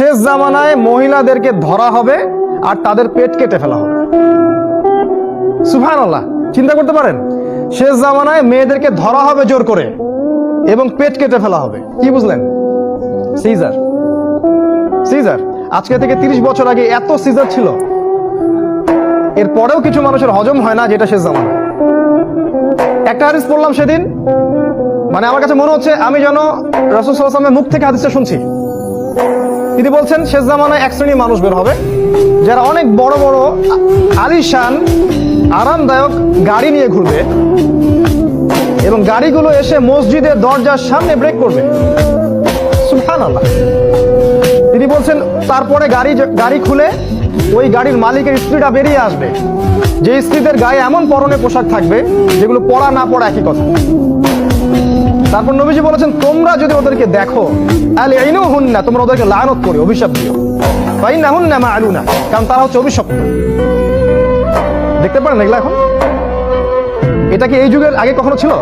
শেষ জামানায় মহিলাদেরকে ধরা হবে আর তাদের পেট কেটে ফেলা হবে। সুফান আল্লাহ চিন্তা করতে পারেন? শেষ জামানায় মেয়েদেরকে ধরা হবে জোর করে এবং পেট কেটে ফেলা হবে। কি বুঝলেন? সিজার। সিজার। আজকে থেকে তিরিশ বছর আগে এত সিজার ছিল। এরপরেও কিছু মানুষের হজম হয় না যেটা শেষ জামানা একটা হাদিস পড়লাম সেদিন। মানে আমার কাছে মনে হচ্ছে আমি যেন রসুল সাল্লামের মুখ থেকে হাদিসটা শুনছি। তিনি বলছেন, শেষ জামানায় এক শ্রেণির মানুষ বের হবে, যারা অনেক বড় বড় আলিশান, আরামদায়ক গাড়ি নিয়ে ঘুরবে এবং গাড়িগুলো এসে মসজিদের দরজার সামনে ব্রেক করবে। তিনি বলছেন, তারপরে গাড়ি গাড়ি খুলে ওই গাড়ির মালিকের স্ত্রীটা বেরিয়ে আসবে। যে স্ত্রীদের গায়ে এমন পরনে পোশাক থাকবে, যেগুলো পরা না পরা একই কথা। তারপর নবীজি বলেছেন, তোমরা যদি ওদেরকে দেখো আলে ইনু হুন না তোমরা ওদেরকে লানত করে, অভিশাপ দিও। তাই না হুন না মা আলু না কারণ তারা হচ্ছে অভিশপ্ত। দেখতে পারেন এগুলো এখন? এটা কি এই যুগের আগে কখনো ছিল?